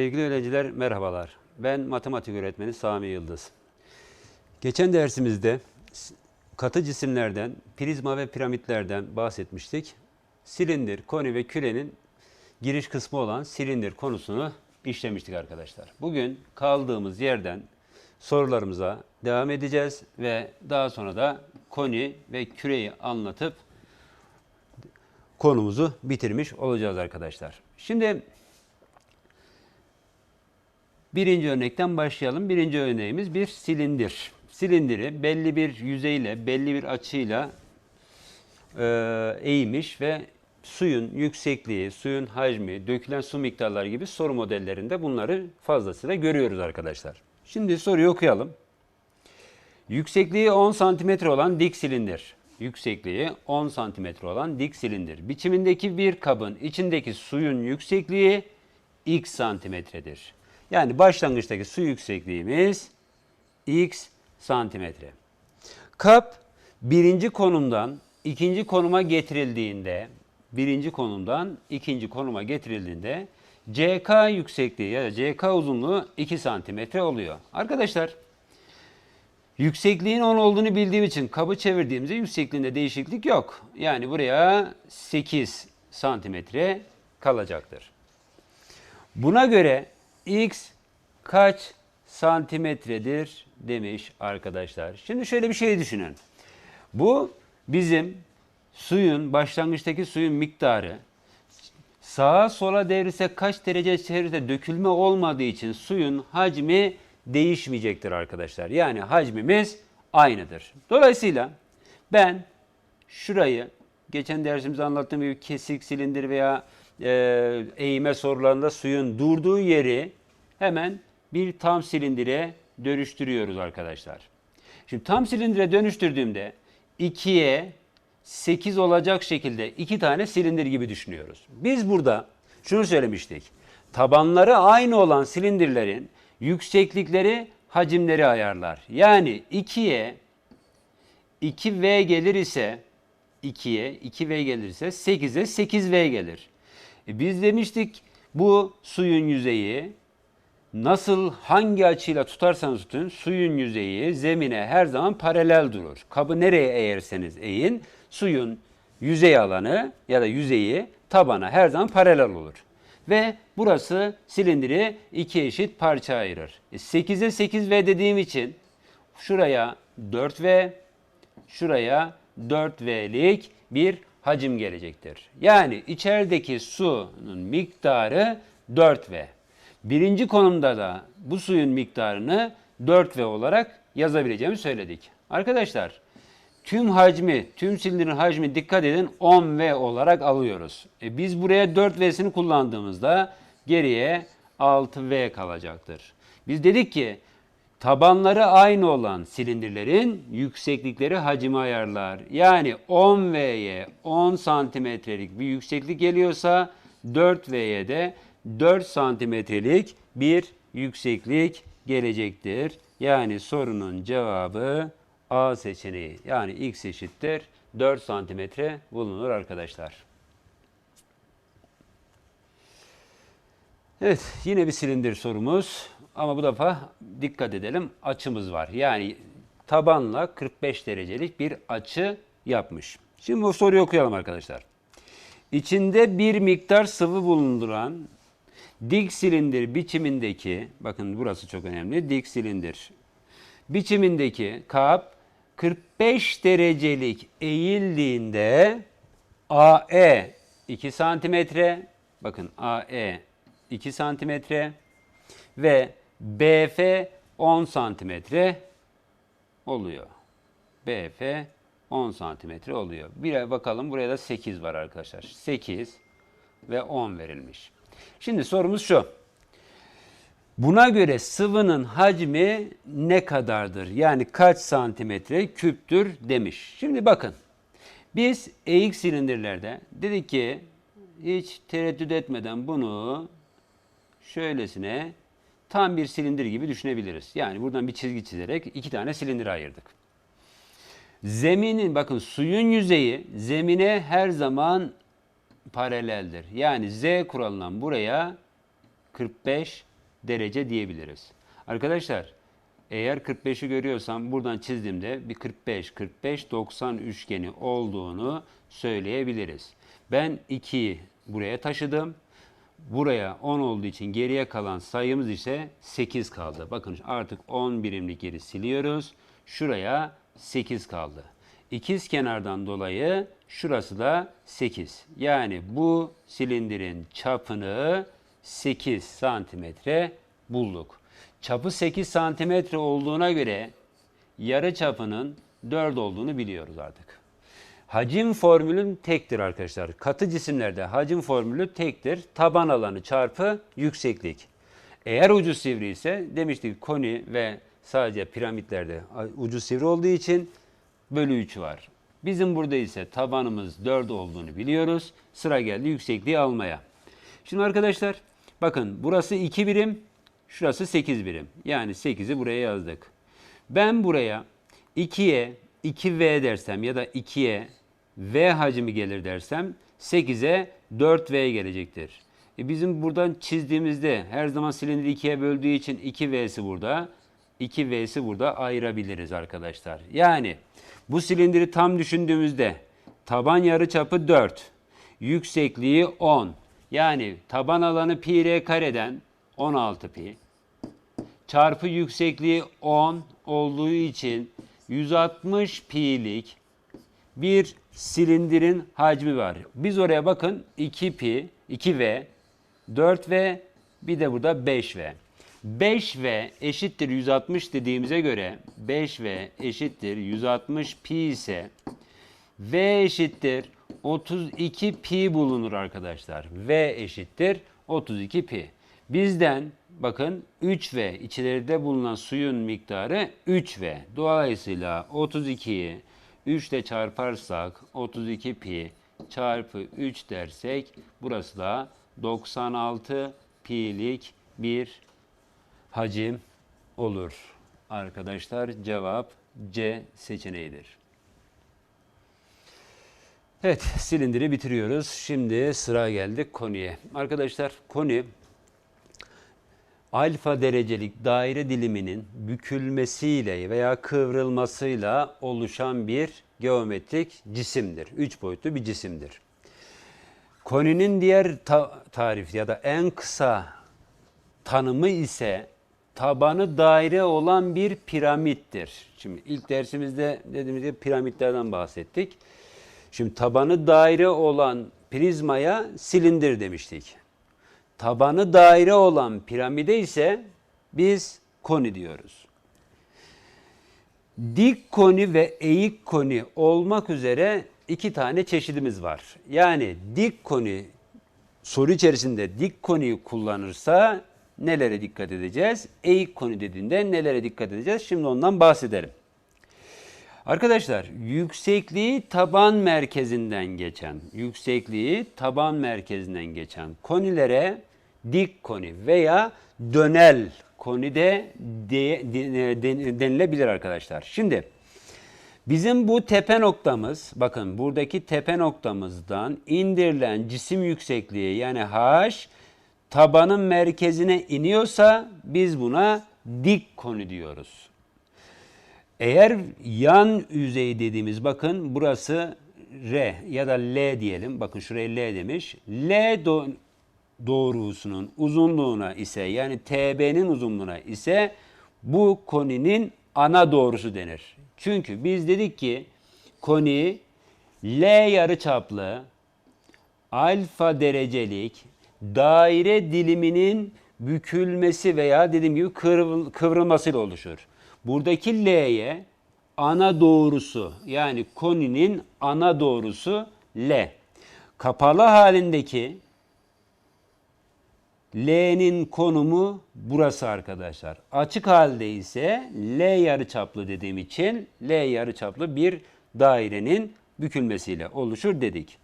Sevgili öğrenciler merhabalar. Ben matematik öğretmeni Sami Yıldız. Geçen dersimizde katı cisimlerden, prizma ve piramitlerden bahsetmiştik. Silindir, koni ve kürenin giriş kısmı olan silindir konusunu işlemiştik arkadaşlar. Bugün kaldığımız yerden sorularımıza devam edeceğiz ve daha sonra da koni ve küreyi anlatıp konumuzu bitirmiş olacağız arkadaşlar. Şimdi Birinci örnekten başlayalım. Birinci örneğimiz bir silindir. Silindiri belli bir yüzeyle, belli bir açıyla e, eğmiş ve suyun yüksekliği, suyun hacmi, dökülen su miktarları gibi soru modellerinde bunları fazlasıyla görüyoruz arkadaşlar. Şimdi soruyu okuyalım. Yüksekliği 10 santimetre olan dik silindir. Yüksekliği 10 santimetre olan dik silindir. Biçimindeki bir kabın içindeki suyun yüksekliği x santimetredir. Yani başlangıçtaki su yüksekliğimiz x santimetre. Kap birinci konumdan ikinci konuma getirildiğinde, birinci konumdan ikinci konuma getirildiğinde CK yüksekliği ya da CK uzunluğu 2 santimetre oluyor. Arkadaşlar Yüksekliğin 10 olduğunu bildiğim için kabı çevirdiğimizde yüksekliğinde değişiklik yok. Yani buraya 8 santimetre kalacaktır. Buna göre x kaç santimetredir demiş arkadaşlar. Şimdi şöyle bir şey düşünün. Bu bizim suyun başlangıçtaki suyun miktarı sağa sola devrilse kaç derece çevirse dökülme olmadığı için suyun hacmi değişmeyecektir arkadaşlar. Yani hacmimiz aynıdır. Dolayısıyla ben şurayı geçen dersimizde anlattığım gibi kesik silindir veya e, eğime sorularında suyun durduğu yeri hemen bir tam silindire dönüştürüyoruz arkadaşlar. Şimdi tam silindire dönüştürdüğümde 2'ye 8 olacak şekilde iki tane silindir gibi düşünüyoruz. Biz burada şunu söylemiştik. Tabanları aynı olan silindirlerin yükseklikleri hacimleri ayarlar. Yani 2'ye 2V gelir ise 2'ye 2V gelirse 8'e 8V gelir. E biz demiştik bu suyun yüzeyi nasıl hangi açıyla tutarsanız tutun suyun yüzeyi zemine her zaman paralel durur. Kabı nereye eğerseniz eğin suyun yüzey alanı ya da yüzeyi tabana her zaman paralel olur. Ve burası silindiri iki eşit parça ayırır. E 8'e 8V dediğim için şuraya 4V, şuraya 4V'lik bir hacim gelecektir. Yani içerideki suyun miktarı 4V. Birinci konumda da bu suyun miktarını 4V olarak yazabileceğimi söyledik. Arkadaşlar tüm hacmi, tüm silindirin hacmi dikkat edin 10V olarak alıyoruz. E biz buraya 4V'sini kullandığımızda geriye 6V kalacaktır. Biz dedik ki tabanları aynı olan silindirlerin yükseklikleri hacmi ayarlar. Yani 10V'ye 10 santimetrelik bir yükseklik geliyorsa 4V'ye de 4 santimetrelik bir yükseklik gelecektir. Yani sorunun cevabı A seçeneği. Yani x eşittir 4 santimetre bulunur arkadaşlar. Evet yine bir silindir sorumuz ama bu defa dikkat edelim açımız var. Yani tabanla 45 derecelik bir açı yapmış. Şimdi bu soruyu okuyalım arkadaşlar. İçinde bir miktar sıvı bulunduran dik silindir biçimindeki, bakın burası çok önemli, dik silindir biçimindeki kap 45 derecelik eğildiğinde AE 2 santimetre, bakın AE 2 santimetre ve BF 10 santimetre oluyor. BF 10 santimetre oluyor. Bir bakalım buraya da 8 var arkadaşlar. 8 ve 10 verilmiş. Şimdi sorumuz şu. Buna göre sıvının hacmi ne kadardır? Yani kaç santimetre küptür demiş. Şimdi bakın. Biz eğik silindirlerde dedik ki hiç tereddüt etmeden bunu şöylesine tam bir silindir gibi düşünebiliriz. Yani buradan bir çizgi çizerek iki tane silindir ayırdık. Zeminin bakın suyun yüzeyi zemine her zaman paraleldir. Yani Z kuralından buraya 45 derece diyebiliriz. Arkadaşlar eğer 45'i görüyorsam buradan çizdiğimde bir 45 45 90 üçgeni olduğunu söyleyebiliriz. Ben 2'yi buraya taşıdım. Buraya 10 olduğu için geriye kalan sayımız ise 8 kaldı. Bakın artık 10 birimlik yeri siliyoruz. Şuraya 8 kaldı. İkiz kenardan dolayı şurası da 8. Yani bu silindirin çapını 8 santimetre bulduk. Çapı 8 santimetre olduğuna göre yarı çapının 4 olduğunu biliyoruz artık. Hacim formülün tektir arkadaşlar. Katı cisimlerde hacim formülü tektir. Taban alanı çarpı yükseklik. Eğer ucu sivri ise demiştik koni ve sadece piramitlerde ucu sivri olduğu için bölü 3 var. Bizim burada ise tabanımız 4 olduğunu biliyoruz. Sıra geldi yüksekliği almaya. Şimdi arkadaşlar bakın burası 2 birim, şurası 8 birim. Yani 8'i buraya yazdık. Ben buraya 2'ye 2V dersem ya da 2'ye V hacmi gelir dersem 8'e 4V gelecektir. E bizim buradan çizdiğimizde her zaman silindiri 2'ye böldüğü için 2V'si burada. 2V'si burada ayırabiliriz arkadaşlar. Yani bu silindiri tam düşündüğümüzde taban yarıçapı 4, yüksekliği 10. Yani taban alanı pi r kareden 16 pi çarpı yüksekliği 10 olduğu için 160 pi'lik bir silindirin hacmi var. Biz oraya bakın 2 pi, 2v, 4v bir de burada 5v. 5v eşittir 160 dediğimize göre 5v eşittir 160 pi ise v eşittir 32 pi bulunur arkadaşlar. v eşittir 32 pi. Bizden bakın 3v içeride bulunan suyun miktarı 3v. Dolayısıyla 32'yi 3 ile çarparsak 32 pi çarpı 3 dersek burası da 96 pi'lik bir hacim olur. Arkadaşlar cevap C seçeneğidir. Evet silindiri bitiriyoruz. Şimdi sıra geldik konuya. Arkadaşlar konu alfa derecelik daire diliminin bükülmesiyle veya kıvrılmasıyla oluşan bir geometrik cisimdir. Üç boyutlu bir cisimdir. Koninin diğer ta- tarif ya da en kısa tanımı ise tabanı daire olan bir piramittir. Şimdi ilk dersimizde dediğimiz gibi piramitlerden bahsettik. Şimdi tabanı daire olan prizmaya silindir demiştik. Tabanı daire olan piramide ise biz koni diyoruz. Dik koni ve eğik koni olmak üzere iki tane çeşidimiz var. Yani dik koni soru içerisinde dik koniyi kullanırsa nelere dikkat edeceğiz? Eğik koni dediğinde nelere dikkat edeceğiz? Şimdi ondan bahsedelim. Arkadaşlar yüksekliği taban merkezinden geçen, yüksekliği taban merkezinden geçen konilere dik koni veya dönel koni de, de, de- de- denilebilir arkadaşlar. Şimdi bizim bu tepe noktamız, bakın buradaki tepe noktamızdan indirilen cisim yüksekliği yani h tabanın merkezine iniyorsa biz buna dik koni diyoruz. Eğer yan yüzey dediğimiz bakın burası R ya da L diyelim. Bakın şuraya L demiş. L do- doğrusunun uzunluğuna ise yani TB'nin uzunluğuna ise bu koninin ana doğrusu denir. Çünkü biz dedik ki koni L yarıçaplı alfa derecelik daire diliminin bükülmesi veya dediğim gibi kıvrıl- kıvrılmasıyla oluşur. Buradaki L'ye ana doğrusu yani koninin ana doğrusu L. Kapalı halindeki L'nin konumu burası arkadaşlar. Açık halde ise L yarıçaplı dediğim için L yarıçaplı bir dairenin bükülmesiyle oluşur dedik.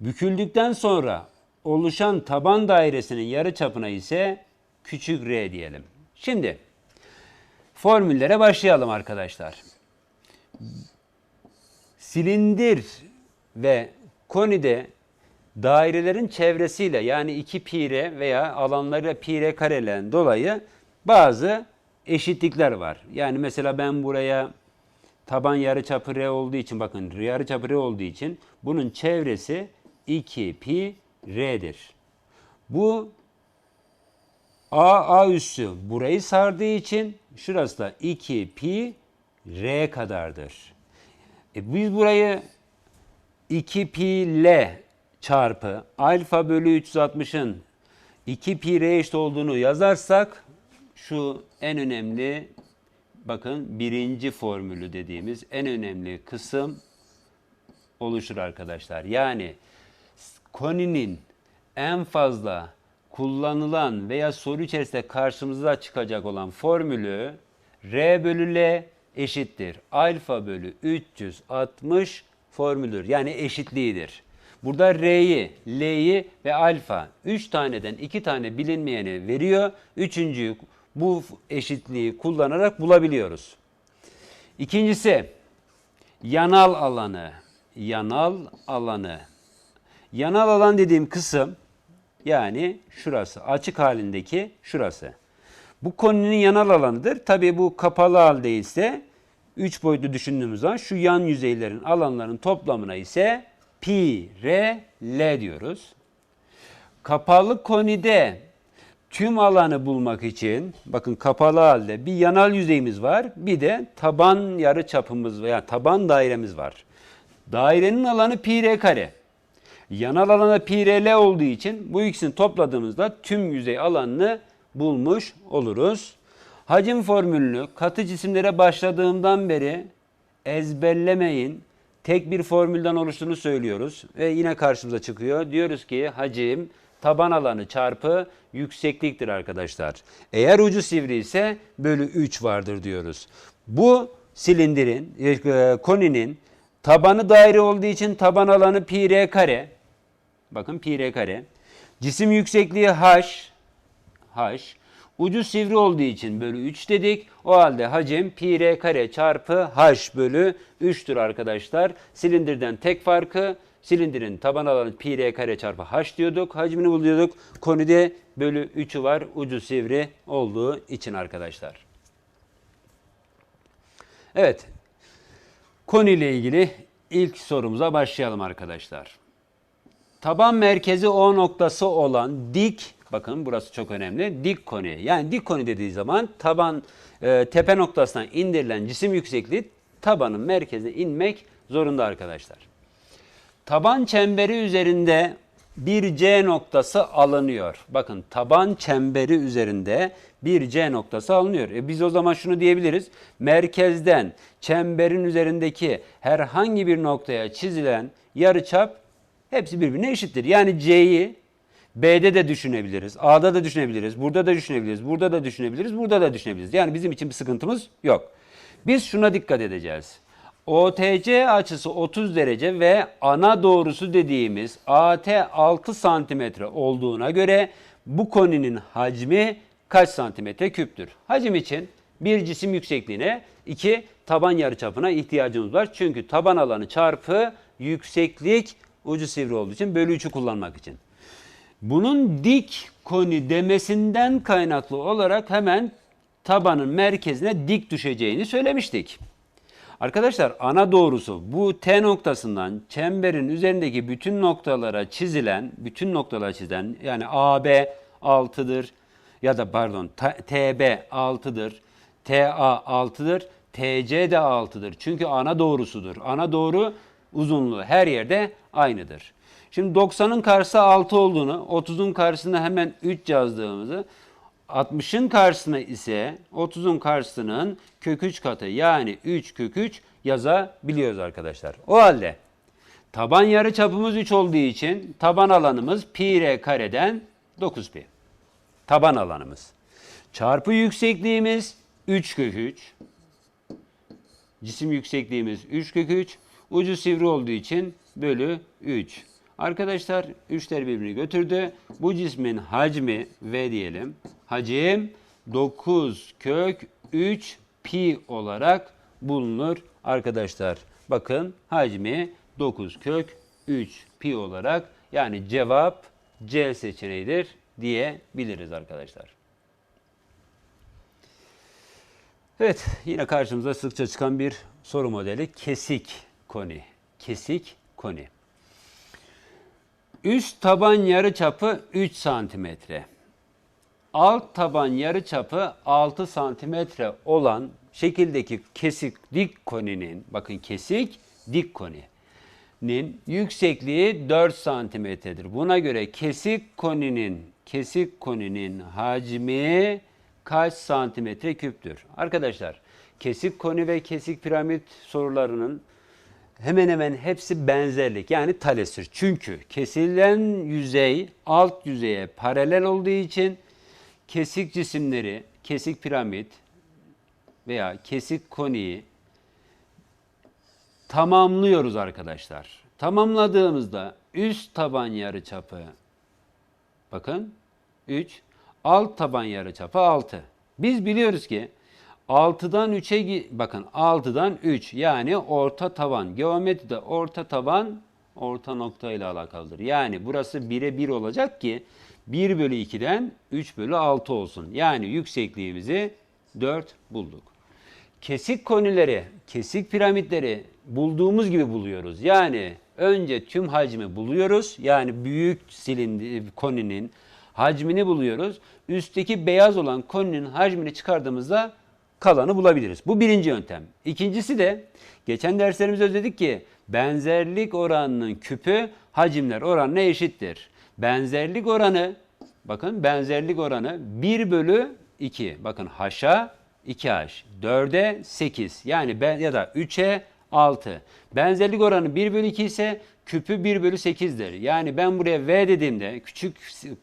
Büküldükten sonra oluşan taban dairesinin yarıçapına ise küçük r diyelim. Şimdi formüllere başlayalım arkadaşlar. Silindir ve konide dairelerin çevresiyle yani 2 pi r veya alanlarıyla pi r karelen dolayı bazı eşitlikler var. Yani mesela ben buraya taban yarıçapı r olduğu için bakın yarıçapı r olduğu için bunun çevresi 2 pi r'dir. Bu A, A üssü burayı sardığı için şurası da 2 pi r kadardır. E biz burayı 2 pi l çarpı alfa bölü 360'ın 2 pi r eşit olduğunu yazarsak şu en önemli bakın birinci formülü dediğimiz en önemli kısım oluşur arkadaşlar. Yani koninin en fazla kullanılan veya soru içerisinde karşımıza çıkacak olan formülü R bölü L eşittir. Alfa bölü 360 formülüdür. Yani eşitliğidir. Burada R'yi, L'yi ve alfa 3 taneden 2 tane bilinmeyeni veriyor. Üçüncüyü bu eşitliği kullanarak bulabiliyoruz. İkincisi yanal alanı. Yanal alanı. Yanal alan dediğim kısım yani şurası açık halindeki şurası. Bu koninin yanal alanıdır. Tabii bu kapalı halde ise 3 boyutlu düşündüğümüz zaman şu yan yüzeylerin alanların toplamına ise pi r l diyoruz. Kapalı konide tüm alanı bulmak için bakın kapalı halde bir yanal yüzeyimiz var. Bir de taban yarı çapımız veya taban dairemiz var. Dairenin alanı pi r kare. Yanal alana pi r l olduğu için bu ikisini topladığımızda tüm yüzey alanını bulmuş oluruz. Hacim formülünü katı cisimlere başladığımdan beri ezberlemeyin. Tek bir formülden oluştuğunu söylüyoruz ve yine karşımıza çıkıyor. Diyoruz ki hacim taban alanı çarpı yüksekliktir arkadaşlar. Eğer ucu sivri ise bölü 3 vardır diyoruz. Bu silindirin, e, koninin tabanı daire olduğu için taban alanı pi r kare. Bakın pi r kare. Cisim yüksekliği h. h. Ucu sivri olduğu için bölü 3 dedik. O halde hacim pi r kare çarpı h bölü 3'tür arkadaşlar. Silindirden tek farkı silindirin taban alanı pi r kare çarpı h diyorduk. Hacmini buluyorduk. Konide bölü 3'ü var ucu sivri olduğu için arkadaşlar. Evet. Konuyla ilgili ilk sorumuza başlayalım arkadaşlar. Taban merkezi O noktası olan dik, bakın burası çok önemli, dik koni. Yani dik koni dediği zaman taban e, tepe noktasından indirilen cisim yüksekliği tabanın merkezine inmek zorunda arkadaşlar. Taban çemberi üzerinde bir C noktası alınıyor. Bakın taban çemberi üzerinde bir C noktası alınıyor. E biz o zaman şunu diyebiliriz. Merkezden çemberin üzerindeki herhangi bir noktaya çizilen yarıçap hepsi birbirine eşittir. Yani C'yi B'de de düşünebiliriz, A'da da düşünebiliriz, burada da düşünebiliriz, burada da düşünebiliriz, burada da düşünebiliriz. Yani bizim için bir sıkıntımız yok. Biz şuna dikkat edeceğiz. OTC açısı 30 derece ve ana doğrusu dediğimiz AT 6 santimetre olduğuna göre bu koninin hacmi kaç santimetre küptür? Hacim için bir cisim yüksekliğine, iki taban yarıçapına ihtiyacımız var. Çünkü taban alanı çarpı yükseklik ucu sivri olduğu için bölü 3'ü kullanmak için. Bunun dik koni demesinden kaynaklı olarak hemen tabanın merkezine dik düşeceğini söylemiştik. Arkadaşlar ana doğrusu bu T noktasından çemberin üzerindeki bütün noktalara çizilen, bütün noktalara çizilen yani AB 6'dır ya da pardon TB 6'dır, TA 6'dır, TC de 6'dır. Çünkü ana doğrusudur. Ana doğru uzunluğu her yerde aynıdır. Şimdi 90'ın karşısı 6 olduğunu, 30'un karşısına hemen 3 yazdığımızı 60'ın karşısına ise 30'un karşısının kök 3 katı yani 3 kök 3 yazabiliyoruz arkadaşlar. O halde taban yarı çapımız 3 olduğu için taban alanımız pi r kareden 9 pi. Taban alanımız. Çarpı yüksekliğimiz 3 kök 3. Cisim yüksekliğimiz 3 kök 3. Ucu sivri olduğu için bölü 3. Arkadaşlar 3'ler birbirini götürdü. Bu cismin hacmi V diyelim. Hacim 9 kök 3 pi olarak bulunur arkadaşlar. Bakın hacmi 9 kök 3 pi olarak Yani cevap C seçeneğidir diyebiliriz arkadaşlar. Evet, yine karşımıza sıkça çıkan bir soru modeli kesik koni. Kesik koni. Üst taban yarıçapı 3 santimetre. Alt taban yarıçapı 6 santimetre olan şekildeki kesik dik koninin, bakın kesik dik koninin yüksekliği 4 santimetredir. Buna göre kesik koninin, kesik koninin hacmi kaç santimetre küptür? Arkadaşlar, kesik koni ve kesik piramit sorularının hemen hemen hepsi benzerlik yani talesir. Çünkü kesilen yüzey alt yüzeye paralel olduğu için kesik cisimleri, kesik piramit veya kesik koniyi tamamlıyoruz arkadaşlar. Tamamladığımızda üst taban yarıçapı bakın 3, alt taban yarıçapı 6. Biz biliyoruz ki 6'dan 3'e bakın 6'dan 3 yani orta taban. Geometride orta taban orta nokta ile alakalıdır. Yani burası 1'e 1 olacak ki 1 bölü 2'den 3 bölü 6 olsun. Yani yüksekliğimizi 4 bulduk. Kesik konileri, kesik piramitleri bulduğumuz gibi buluyoruz. Yani önce tüm hacmi buluyoruz. Yani büyük silindir koninin hacmini buluyoruz. Üstteki beyaz olan koninin hacmini çıkardığımızda kalanı bulabiliriz. Bu birinci yöntem. İkincisi de geçen derslerimizde dedik ki benzerlik oranının küpü hacimler oranına eşittir. Benzerlik oranı bakın benzerlik oranı 1 bölü 2. Bakın haşa 2h. 4'e 8 yani ben, ya da 3'e 6. Benzerlik oranı 1 bölü 2 ise küpü 1 bölü 8'dir. Yani ben buraya V dediğimde küçük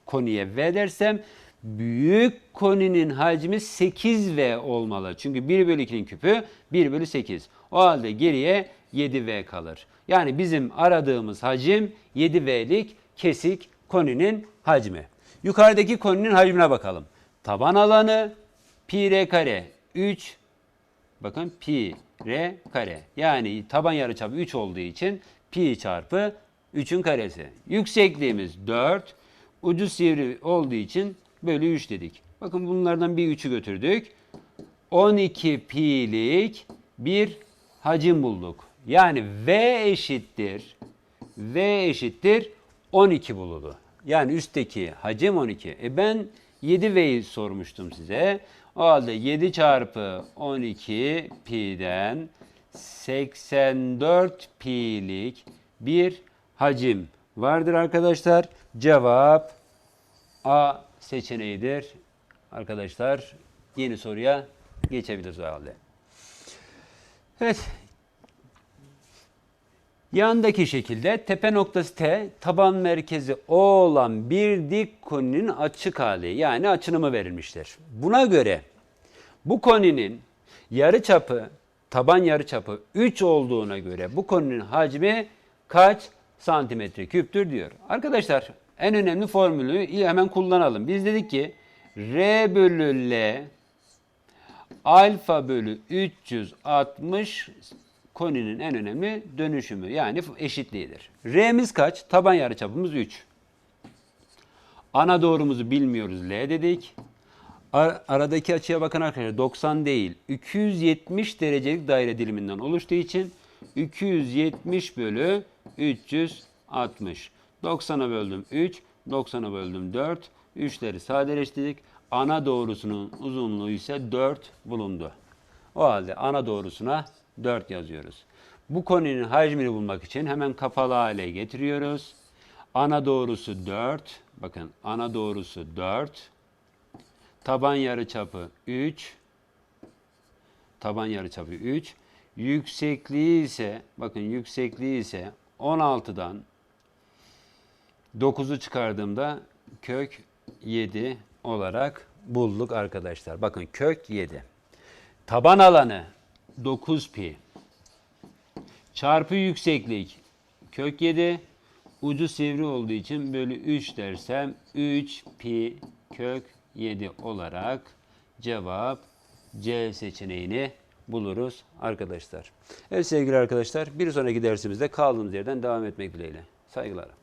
koniye V dersem büyük koninin hacmi 8V olmalı. Çünkü 1 bölü 2'nin küpü 1 bölü 8. O halde geriye 7V kalır. Yani bizim aradığımız hacim 7V'lik kesik koninin hacmi. Yukarıdaki koninin hacmine bakalım. Taban alanı pi r kare 3 bakın pi r kare. Yani taban yarıçapı 3 olduğu için pi çarpı 3'ün karesi. Yüksekliğimiz 4. Ucu sivri olduğu için bölü 3 dedik. Bakın bunlardan bir 3'ü götürdük. 12 pi'lik bir hacim bulduk. Yani V eşittir. V eşittir 12 bulundu. Yani üstteki hacim 12. E ben 7V'yi sormuştum size. O halde 7 çarpı 12 pi'den 84 pi'lik bir hacim vardır arkadaşlar. Cevap A seçeneğidir. Arkadaşlar yeni soruya geçebiliriz o halde. Evet. Yandaki şekilde tepe noktası T, taban merkezi O olan bir dik koninin açık hali yani açınımı verilmiştir. Buna göre bu koninin yarıçapı, taban yarıçapı 3 olduğuna göre bu koninin hacmi kaç santimetre küptür diyor. Arkadaşlar en önemli formülü hemen kullanalım. Biz dedik ki R bölü L alfa bölü 360 koninin en önemli dönüşümü yani eşitliğidir. R'miz kaç? Taban yarıçapımız 3. Ana doğrumuzu bilmiyoruz L dedik. Ar- aradaki açıya bakın arkadaşlar 90 değil 270 derecelik daire diliminden oluştuğu için 270 bölü 360. 90'a böldüm 3, 90'a böldüm 4. 3'leri sadeleştirdik. Ana doğrusunun uzunluğu ise 4 bulundu. O halde ana doğrusuna 4 yazıyoruz. Bu koninin hacmini bulmak için hemen kapalı hale getiriyoruz. Ana doğrusu 4. Bakın ana doğrusu 4. Taban yarıçapı 3. Taban yarıçapı 3. Yüksekliği ise bakın yüksekliği ise 16'dan 9'u çıkardığımda kök 7 olarak bulduk arkadaşlar. Bakın kök 7. Taban alanı 9 pi. Çarpı yükseklik kök 7. Ucu sivri olduğu için bölü 3 dersem 3 pi kök 7 olarak cevap C seçeneğini buluruz arkadaşlar. Evet sevgili arkadaşlar bir sonraki dersimizde kaldığımız yerden devam etmek dileğiyle. Saygılar.